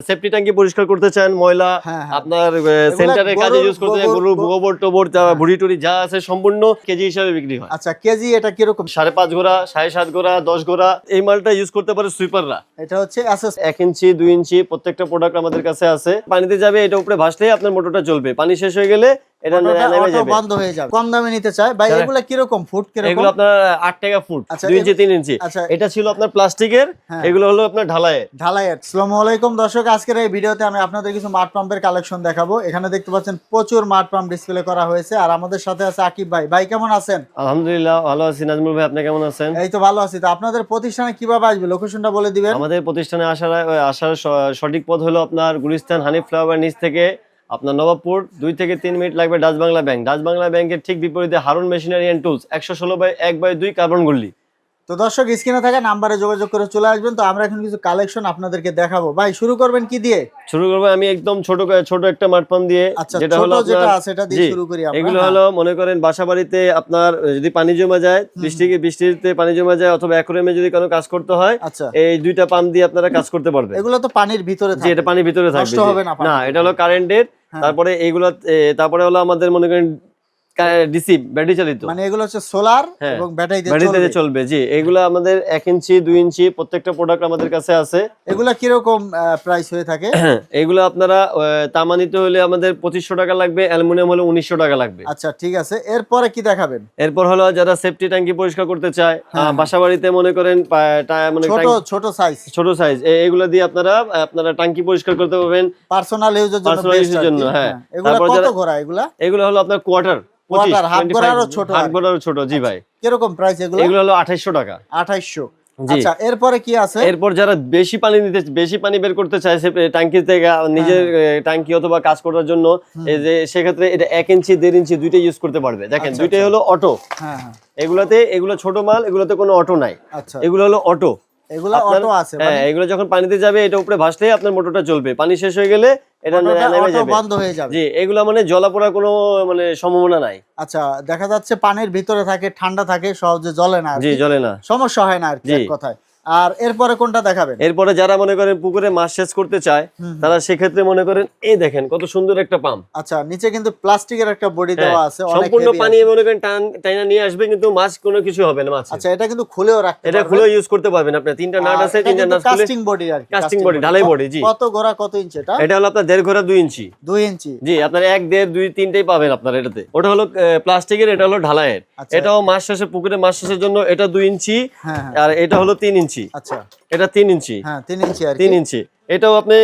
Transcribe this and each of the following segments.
Safety ট্যাঙ্কি পরিষ্কার করতে চান ময়লা হ্যাঁ, হ্যাঁ। আপনার সেন্টারে কাজে ইউজ করতে চান গরুর গোবর টোবর যা ভুড়ি টুড়ি যা আছে সম্পূর্ণ কেজি হিসাবে বিক্রি হয়। আচ্ছা কেজি এটা কীরকম? সাড়ে পাঁচ গোড়া সাড়ে সাত গোড়া দশ গোড়া এই মালটা ইউজ করতে পারে সুইপাররা এটা হচ্ছে এক ইঞ্চি দুই ইঞ্চি প্রত্যেকটা প্রোডাক্ট আমাদের কাছে আছে। পানিতে যাবে এটা উপরে ভাসলেই আপনার মোটরটা চলবে। পানি শেষ হয়ে গেলে এটা নেমে যাবে। বন্ধ হয়ে যাবে। কম দামে নিতে চায়। ভাই এগুলা কীরকম? ফুট কীরকম? এগুলো আপনার আট টাকা ফুট ইঞ্চি এগুলো- ইঞ্চি। এটা ছিল আপনার প্লাস্টিকের। এগুলো হলো আপনার ঢালাইয়ের। ঢালাইয়ের। আসসালামু আলাইকুম দর্শক আজকের এই ভিডিওতে আমি আপনাদের কিছু মাঠ পাম্পের কালেকশন দেখাবো। এখানে দেখতে পাচ্ছেন প্রচুর মাঠ পাম্প ডিসপ্লে করা হয়েছে। আর আমাদের সাথে আছে আকিব ভাই। ভাই কেমন আছেন? আলহামদুলিল্লাহ ভালো আছি। নাজমুল ভাই আপনি কেমন আছেন? এই তো ভালো আছি। তো আপনাদের প্রতিষ্ঠানে কীভাবে আসবে? লোকেশনটা বলে দিবেন। আমাদের প্রতিষ্ঠানে আসার আসার সঠিক পথ হলো আপনার গুলিস্তান হানিফ ফ্লাওয়ার নিচ থেকে আপনার নবাবপুর দুই থেকে তিন মিনিট লাগবে Dutch Bangla bank. Dutch Bangla ব্যাংকের ঠিক বিপরীতে হারুন মেশিনারি অ্যান্ড টুলস একশো ষোলো বাই এক বাই দুই কার্বন গুল্লি। তো দর্শক স্ক্রিনে থাকা নাম্বারে যোগাযোগ করে চলে আসবেন। তো আমরা এখন কিছু কালেকশন আপনাদেরকে দেখাবো। ভাই শুরু করবেন কি দিয়ে? শুরু করব আমি একদম ছোট ছোট একটা মাঠপাম্প দিয়ে। আচ্ছা যেটা হলো যেটা আছে এটা দিয়ে শুরু করি আমরা এগুলো হ্যাঁ। হলো মনে করেন বাসা বাড়িতে আপনার যদি পানি জমা যায় বৃষ্টি বৃষ্টিতে পানি জমা যায় অথবা অ্যাকোরিয়ামে যদি কোনো কাজ করতে হয় আচ্ছা। এই দুইটা পাম্প দিয়ে আপনারা কাজ করতে পারবেন। এগুলো তো পানির ভিতরে থাকে এটা পানির ভিতরে থাকবে না না এটা হলো কারেন্টের। তারপরে এইগুলা তারপরে হলো আমাদের মনে করেন ডিসি ব্যাটারি চালিত। মানে এগুলো হচ্ছে সোলার হ্যাঁ, এবং ব্যাটারি দিয়ে ব্যাটারিতে চলবে। জি। এগুলো আমাদের এক ইঞ্চি দুই ইঞ্চি প্রত্যেকটা প্রোডাক্ট আমাদের কাছে আছে। এগুলা কীরকম প্রাইস হয়ে থাকে? এগুলো আপনারা আহ, তামা নিতে হলে আমাদের পঁচিশশো টাকা লাগবে অ্যালুমিনিয়াম হলে উনিশশো টাকা লাগবে। আচ্ছা ঠিক আছে। এরপরে কি দেখাবেন? এরপর হলো যারা সেফটি ট্যাঙ্কি পরিষ্কার করতে চায় হ্যাঁ। বাসা বাড়িতে মনে করেন মানে ছোট ছোট সাইজ ছোট সাইজ এগুলো দিয়ে আপনারা আপনারা ট্যাঙ্কি পরিষ্কার করতে পারবেন। পার্সোনাল ইউজের জন্য আর কি। জন্য, হ্যাঁ। এগুলা কত ঘোড়া এগুলা? এগুলো হলো আপনার কোয়ার্টার Quarter, half ঘোড়ারও ছোট হাফ গোড়ারও ছোট জি ভাই। কীরকম প্রাইস এগুলো? এগুলো হলো আঠাইশশো টাকা। আঠাইশশো। জি। আচ্ছা এরপরে কি আছে? এরপর যারা বেশি পানি নিতে বেশি পানি বের করতে ট্যাঙ্কি থেকে নিজের হ্যাঁ, ট্যাঙ্কি অথবা কাজ করার জন্য এই যে সেক্ষেত্রে এটা এক ইঞ্চি দেড় ইঞ্চি দুইটা ইউজ করতে পারবে। দেখেন আচ্ছা, দুইটাই আচ্ছা। হলো অটো। হ্যাঁ হ্যাঁ। এগুলাতে এগুলো ছোট মাল এগুলোতে কোনো অটো নাই। আচ্ছা। এগুলো হলো অটো। এগুলা অটো আছে হ্যাঁ এগুলো যখন পানিতে যাবে এটা উপরে ভাসলেই আপনার মোটরটা চলবে পানি শেষ হয়ে গেলে এটা নেমে যাবে। বন্ধ হয়ে যাবে। জি এগুলা মানে জলা পড়ার কোনো মানে সম্ভাবনা নাই। আচ্ছা দেখা যাচ্ছে পানির ভিতরে থাকে ঠান্ডা থাকে সহজে জ্বলে না জি। জ্বলে না। সমস্যা হয় না আর কি কথায়। আর এরপরে কোনটা দেখাবেন? এরপরে যারা মনে করেন পুকুরে মাছ শেষ করতে চায়। তারা সেক্ষেত্রে মনে করেন এই দেখেন কত সুন্দর একটা পাম্প। আচ্ছা নিচে কিন্তু প্লাস্টিকের একটা বডি দেওয়া আছে হ্যাঁ, সম্পূর্ণ পানি মনে করেন টান টাইনা নিয়ে আসবে কিন্তু মাছ কোনো কিছু হবে না মাছ। আচ্ছা এটা কিন্তু খুলেও রাখতে এটা খুলে ইউজ করতে পারবেন আপনি। তিনটা নাট আছে তিনটা নাট কাস্টিং বডি আর কি Casting body, ঢালাই body, জি। কত গোড়া কত ইঞ্চি এটা? এটা হলো আপনার দেড় ঘোরা দুই ইঞ্চি। দুই ইঞ্চি। জি আপনার এক দেড় দুই তিনটেই পাবেন আপনার এটাতে। ওটা হলো প্লাস্টিকের এটা হলো ঢালাইয়ের। আচ্ছা। এটাও মাছ শেষে পুকুরে মাছ শেষের জন্য এটা দুই ইঞ্চি হ্যাঁ হ্যাঁ। আর এটা হলো তিন ইঞ্চি। আচ্ছা। এটা তিন ইঞ্চি। হ্যাঁ তিন ইঞ্চি আর তিন ইঞ্চি। এটাও আপনি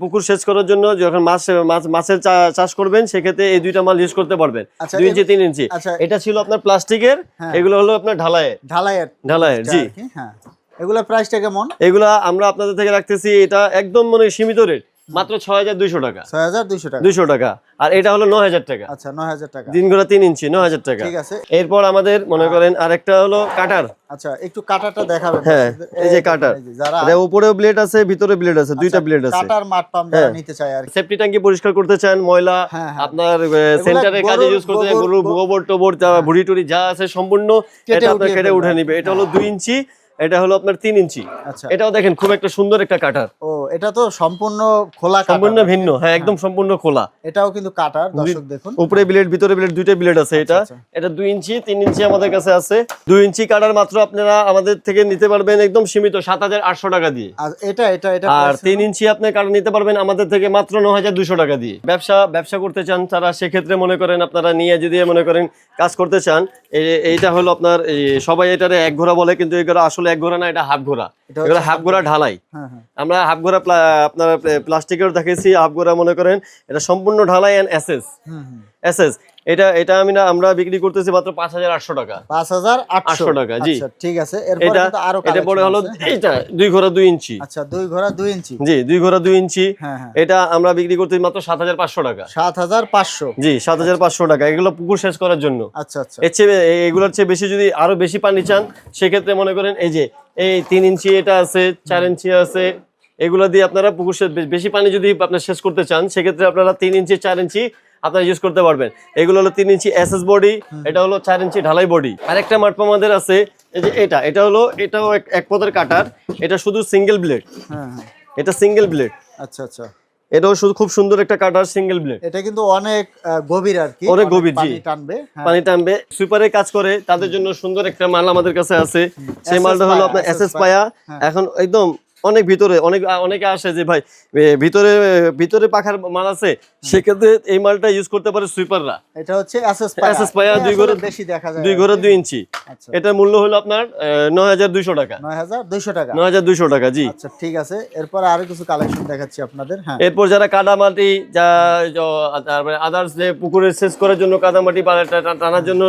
পুকুর সেচ করার জন্য যখন মাছ মাছ- মাছের চাষ করবেন সেক্ষেত্রে এই দুইটা মাল ইউজ করতে পারবেন। আচ্ছা, দুই ইঞ্চি তিন ইঞ্চি। আচ্ছা। এটা ছিল আপনার প্লাস্টিকের হ্যাঁ। এগুলো হলো আপনার ঢালাইয়ের। ঢালাইয়ের ঢালাইয়ের জি। হ্যাঁ। এগুলা প্রাইসটা কেমন? এগুলা আমরা আপনাদের থেকে রাখতেছি এটা একদম মানে সীমিত রেট মাত্র ছয় হাজার দুইশো টাকা। ছয় হাজার দুইশো টাকা। দুইশো টাকা। আর এটা হলো নয় হাজার টাকা। আচ্ছা নয় হাজার টাকা। দিন ঘোরা তিন ইঞ্চি নয় হাজার টাকা। ঠিক আছে। এরপর আমাদের মনে করেন আরেকটা হলো কাটার। আচ্ছা একটু কাটারটা দেখাবেন। হ্যাঁ, এই যে কাটার। এই এটা উপরেও ব্লেড আছে ভিতরে ব্লেড আছে দুইটা ব্লেড আছে। কাটার মাঠ পাম্প নিতে চায় আর সেফটি ট্যাঙ্কি পরিষ্কার করতে চান ময়লা হ্যাঁ, হ্যাঁ। আপনার সেন্টারে কাজে ইউজ করতে চান গোবর- গোবর টোবর ভুড়ি টুড়ি যা আছে সম্পূর্ণ এটা আপনার কেটে উঠে নিবে। এটা হলো দুই ইঞ্চি এটা হলো আপনার তিন ইঞ্চি। আচ্ছা। এটাও দেখেন খুব একটা সুন্দর একটা কাটার। ও এটা তো সম্পূর্ণ খোলা সম্পূর্ণ ভিন্ন হ্যাঁ একদম সম্পূর্ণ খোলা। এটাও কিন্তু কাটার দর্শক দেখুন। উপরে ব্লেড ভিতরে ব্লেড দুইটা ব্লেড আছে এটা। আচ্ছা। এটা দুই ইঞ্চি তিন ইঞ্চি আমাদের কাছে আছে। দুই ইঞ্চি কাটার মাত্র আপনারা আমাদের থেকে নিতে পারবেন একদম সীমিত সাত হাজার আটশো টাকা দিয়ে। আর এটা এটা এটা আর price তিন ইঞ্চি আপনি কাটা নিতে পারবেন আমাদের থেকে মাত্র ন হাজার দুশো টাকা দিয়ে। ব্যবসা ব্যবসা করতে চান তারা সেক্ষেত্রে মনে করেন আপনারা নিয়ে যদি মনে করেন কাজ করতে চান এইটা হলো আপনার সবাই এটারে এক ঘোড়া বলে কিন্তু এগুলো আসলে এক ঘোড়া না এটা হাফ ঘোড়া এগুলো হাফ ঘোড়া ঢালাই। হ্যাঁ হ্যাঁ। আমরা হাফ ঘোড়া প্লা- আপনার প্লাস্টিকের দেখেছি ঘোড়া মনে করেন এটা সম্পূর্ণ ঢালাই অ্যান্ড এসএস এসএস এটা এটা আমি না আমরা বিক্রি করতেছি মাত্র পাঁচ হাজার আটশো টাকা। পাঁচ হাজার আটশো। টাকা, জি। আচ্ছা, ঠিক আছে। এরপরে এটা আরও এটা পরে হলো এইটা দুই ঘোড়া দুই ইঞ্চি। আচ্ছা দুই ঘোড়া দুই ইঞ্চি। জি দুই ঘোড়া দুই ইঞ্চি। হ্যাঁ হ্যাঁ। এটা আমরা বিক্রি করতেছি মাত্র সাত হাজার পাঁচশো টাকা। সাত হাজার পাঁচশো। জি সাত হাজার পাঁচশো টাকা। এগুলো পুকুর শেষ করার জন্য। আচ্ছা আচ্ছা। এর চেয়ে এগুলোর চেয়ে বেশি যদি আরও বেশি পানি চান সেক্ষেত্রে মনে করেন এই যে এই তিন ইঞ্চি এটা আছে চার ইঞ্চি আছে এগুলো দিয়ে আপনারা পুকুর বেশি পানি যদি আপনার শেষ করতে চান সেক্ষেত্রে আপনারা তিন ইঞ্চি চার ইঞ্চি আপনারা ইউজ করতে পারবেন। এগুলো হলো তিন ইঞ্চি এসএস বডি এটা হলো চার ইঞ্চি ঢালাই বডি আরেকটা মাঠ আমাদের আছে এই যে এটা এটা হলো এটাও এক- পদের কাটার এটা শুধু সিঙ্গেল ব্লেড হ্যাঁ হ্যাঁ। এটা সিঙ্গেল ব্লেড আচ্ছা আচ্ছা। এটাও শুধু খুব সুন্দর একটা কাটার সিঙ্গেল ব্লেড এটা কিন্তু অনেক গভীর আর কি অনেক গভীর, জি। টানবে হ্যাঁ। পানি টানবে। সুইপারে কাজ করে তাদের জন্য সুন্দর একটা মাল আমাদের কাছে আছে। সেই মালটা হলো আপনার SS এস এস পায়া। হ্যাঁ। এখন একদম অনেক ভিতরে অনেক অনেকে আসে যে ভাই ভিতরে ভিতরে পাখার মাল আছে সেক্ষেত্রে এই মালটা ইউজ করতে পারে সুইপাররা এটা হচ্ছে এসএস পায়া, দুই ঘরে- বেশি দেখা যায়। দুই ঘরে দুই ইঞ্চি। আচ্ছা। এটার মূল্য হলো আপনার নয় হাজার দুইশো টাকা। নয় হাজার দুইশো টাকা। নয় হাজার দুইশো টাকা জি। আচ্ছা ঠিক আছে। এরপর আরও কিছু কালেকশন দেখাচ্ছি আপনাদের হ্যাঁ। এরপর যারা কাদামাটি যা তারপরে আদার্স যে পুকুরে সেচ করার জন্য কাদামাটি বা টানার জন্য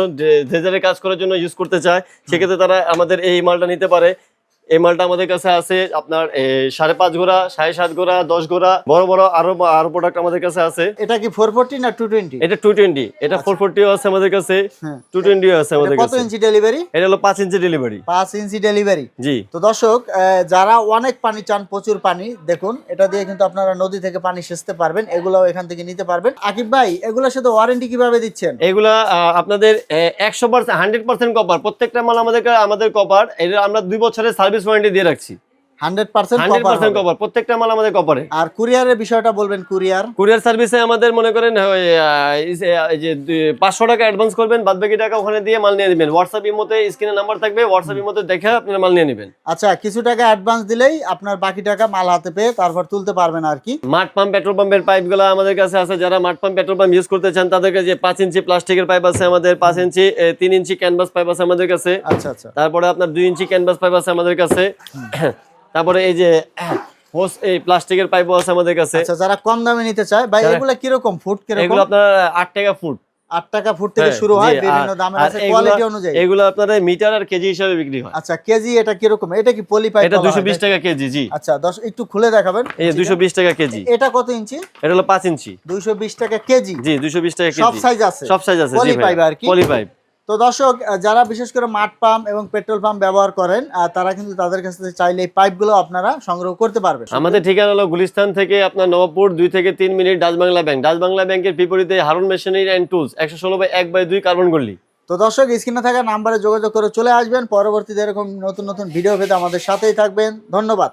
ড্রেজারে কাজ করার জন্য ইউজ করতে চায় সেক্ষেত্রে তারা আমাদের এই মালটা নিতে পারে। এই মালটা আমাদের কাছে আছে আপনার সাড়ে পাঁচ গোড়া সাড়ে সাত গোড়া দশ গোড়া বড় বড় আরও আরও প্রোডাক্ট আমাদের কাছে আছে। এটা কি ফোর ফোরটি না টু টোয়েন্টি এটা টু টোয়েন্টি এটা ফোর ফোরটিও আছে আমাদের কাছে হ্যাঁ। টু টোয়েন্টিও আছে আমাদের এটা কত ইঞ্চি ডেলিভারি এটা হলো পাঁচ ইঞ্চি ডেলিভারি পাঁচ ইঞ্চি ডেলিভারি জি। তো দর্শক যারা অনেক পানি চান প্রচুর পানি দেখুন এটা দিয়ে কিন্তু আপনারা নদী থেকে পানি সেচতে পারবেন এগুলাও এখান থেকে নিতে পারবেন। আকিব ভাই এগুলোর সাথে ওয়ারেন্টি কীভাবে দিচ্ছেন? এগুলা আপনাদের একশো পার্সেন্ট হান্ড্রেড পার্সেন্ট কপার প্রত্যেকটা মাল আমাদের আমাদের কপার এটা আমরা দুই বছরের সার্ভিস ওয়ারেন্টি দিয়ে রাখছি। কপার প্রত্যেকটা মাল আমাদের আর কুরিয়ারের বিষয়টা বলবেন কুরিয়ার? কুরিয়ার সার্ভিসে আমাদের মনে করেন যে- পাঁচশো টাকা অ্যাডভান্স করবেন বাদ বাকি টাকা ওখানে দিয়ে মাল নিয়ে নেবেন। হোয়াটসঅ্যাপ ইমোতে স্ক্রিনে নাম্বার থাকবে হোয়াটসঅ্যাপ ইমোতে দেখে আপনারা মাল নিয়ে নেবেন। আচ্ছা কিছু টাকা অ্যাডভান্স দিলেই আপনার বাকি টাকা মাল হাতে পেয়ে তারপর তুলতে পারবেন আর কি। মাঠ পাম্প পেট্রোল পাম্পের পাইপগুলো আমাদের কাছে আছে। যারা মাঠ পাম্প পেট্রোল পাম্প ইউজ করতে চান তাদের কাছে পাঁচ ইঞ্চি প্লাস্টিকের পাইপ আছে আমাদের পাঁচ ইঞ্চি তিন ইঞ্চি ক্যানভাস পাইপ আছে আমাদের কাছে। আচ্ছা আচ্ছা। তারপরে আপনার দুই ইঞ্চি ক্যানভাস পাইপ আছে আমাদের কাছে। তারপরে এই যে এই প্লাস্টিকের পাইপও আছে আমাদের কাছে। আচ্ছা যারা কম দামে নিতে চায় ভাই এগুলা কীরকম? ফুট কীরকম? এগুলো আপনার আট টাকা ফুট। টাকা ফুট থেকে হ্যাঁ, শুরু হয় বিভিন্ন দামের আছে কোয়ালিটি অনুযায়ী। এগুলো আপনার মিটার আর কেজি হিসাবে বিক্রি হয়। আচ্ছা কেজি এটা এটা কি পলি পাইপ এটা দুশো বিশ টাকা কেজি জি। আচ্ছা দশ একটু খুলে দেখাবেন। এই দুশো বিশ টাকা কেজি। এটা কত ইঞ্চি? এটা হলো পাঁচ ইঞ্চি। দুইশো বিশ টাকা কেজি। জি দুশো বিশ টাকা সব সাইজ আছে। সব সাইজ আছে পলি পাইপ আর কি? Poly pipe. তো দর্শক যারা বিশেষ করে মাঠ পাম্প এবং পেট্রোল পাম্প ব্যবহার করেন তারা কিন্তু তাদের কাছ থেকে চাইলে এই পাইপগুলো আপনারা সংগ্রহ করতে পারবেন। আমাদের ঠিকানা হলো গুলিস্তান থেকে আপনার নবাবপুর দুই থেকে তিন minute Dutch Bangla bank. Dutch Bangla ব্যাংকের বিপরীতে হারুন মেশিনারি অ্যান্ড টুলস একশো ষোলো বাই এক বাই দুই কার্বন গল্লি তো দর্শক স্ক্রিনে থাকা নাম্বারে যোগাযোগ করে চলে আসবেন। পরবর্তীতে এরকম নতুন নতুন ভিডিও পেতে আমাদের সাথেই থাকবেন। ধন্যবাদ।